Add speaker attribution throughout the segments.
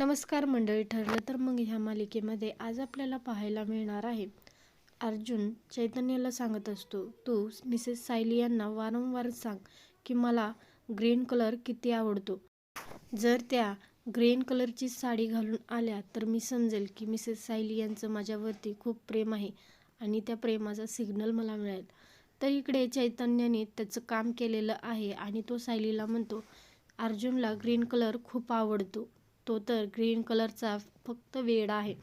Speaker 1: नमस्कार मंडळी ठरलं तर मग ह्या मालिकेमध्ये आज आपल्याला पाहायला मिळणार आहे. अर्जुन चैतन्याला सांगत असतो तू मिसेस सायली यांना वारंवार सांग की मला ग्रीन कलर किती आवडतो. जर त्या ग्रीन कलरची साडी घालून आल्या तर मी समजेल की मिसेस सायली यांचं माझ्यावरती खूप प्रेम आहे आणि त्या प्रेमाचा सिग्नल मला मिळेल. तर इकडे चैतन्याने त्याचं काम केलेलं आहे आणि तो सायलीला म्हणतो अर्जुनला ग्रीन कलर खूप आवडतो. तो तर ग्रीन कलरचा फक्त वेड आहे.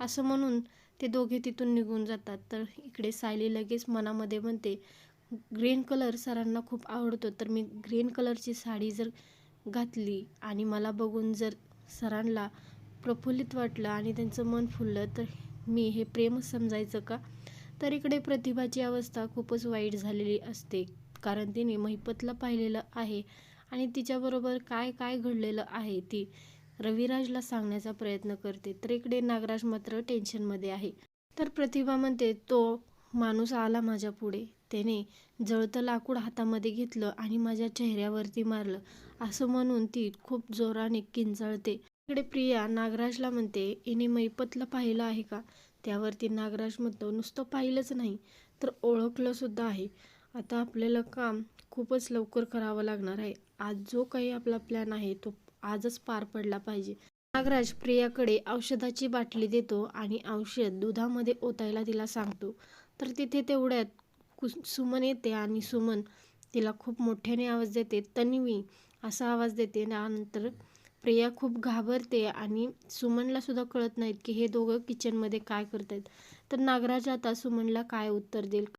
Speaker 1: असं म्हणून ते दोघे तिथून निघून जातात. तर इकडे सायली लगेच मनामध्ये म्हणते ग्रीन कलर सरांना खूप आवडतो. तर मी ग्रीन कलरची साडी जर घातली आणि मला बघून जर सरांना प्रफुल्लित वाटलं आणि त्यांचं मन फुललं तर मी हे प्रेम समजायचं का? तर इकडे प्रतिभाची अवस्था खूपच वाईट झालेली असते. कारण तिने महिपतला पाहिलेलं आहे आणि तिच्याबरोबर काय काय घडलेलं आहे ती रविराजला सांगण्याचा प्रयत्न करते. तर इकडे नागराज मात्र टेन्शनमध्ये आहे. तर प्रतिभा म्हणते तो माणूस आला माझ्या पुढे. त्याने जळतं लाकूड हातामध्ये घेतलं आणि माझ्या चेहऱ्यावरती मारलं. असं म्हणून ती खूप जोराने किंचाळते इकडे प्रिया नागराजला म्हणते हिने मैपतला पाहिलं आहे का? त्यावरती नागराज म्हणतो नुसतं पाहिलंच नाही तर ओळखलं सुद्धा आहे. आता आपल्याला काम खूपच लवकर करावं लागणार आहे. आज जो काही आपला प्लॅन आहे तो आजच पार पडला पाहिजे. नागराज प्रियाकडे औषधाची बाटली देतो आणि औषध दुधामध्ये ओतायला तिला सांगतो. तर तिथे तेवढ्यात कुस सुमन येते आणि सुमन तिला खूप मोठ्याने आवाज देते. तन्वी असा आवाज देते. त्यानंतर प्रिया खूप घाबरते आणि सुमनला सुद्धा कळत नाहीत की हे दोघं किचनमध्ये काय करत आहेत तर नागराज आता सुमनला काय उत्तर देईल?